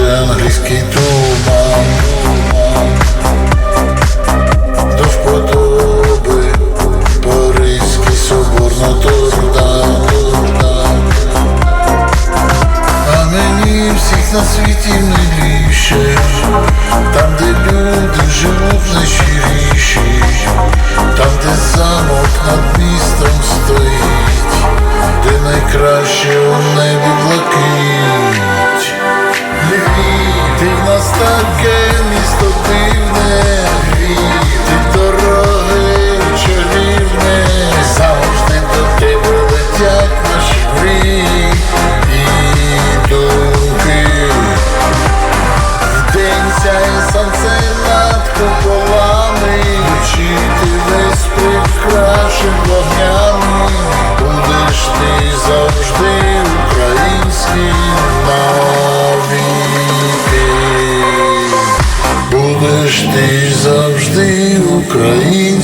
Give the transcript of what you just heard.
англійський туман. До вподоби Паризький собор Нотр-Дам. А мені всіх на світі миліше Там, де люди живуть найщиріші Там, де замок над містом стоїть прикрашен вогнями Будеш ти завжди український навіки. Будеш ти завжди українським навіки